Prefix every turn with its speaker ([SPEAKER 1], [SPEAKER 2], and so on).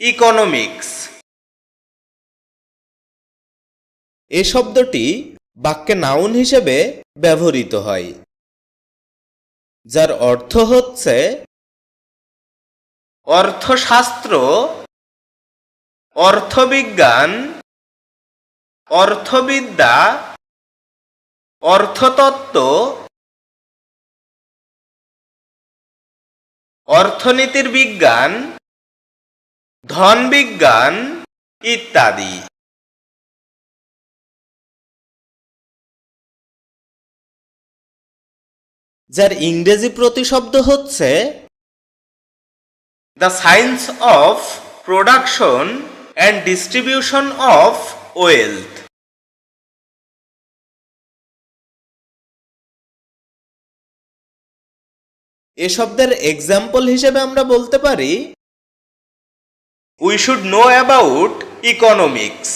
[SPEAKER 1] Economics
[SPEAKER 2] এ শব্দটি বাক্যে noun হিসেবে ব্যবহৃত হয় যার অর্থ হচ্ছে
[SPEAKER 1] অর্থশাস্ত্র অর্থবিজ্ঞান অর্থবিদ্যা অর্থতত্ত্ব অর্থনীতির বিজ্ঞান ধন বিজ্ঞান ইত্যাদি।
[SPEAKER 2] যার ইংরেজি প্রতিশব্দ হচ্ছে
[SPEAKER 1] the science of production and distribution of wealth
[SPEAKER 2] এ শব্দের এক্সাম্পল হিসেবে আমরা বলতে পারি
[SPEAKER 1] we should know about economics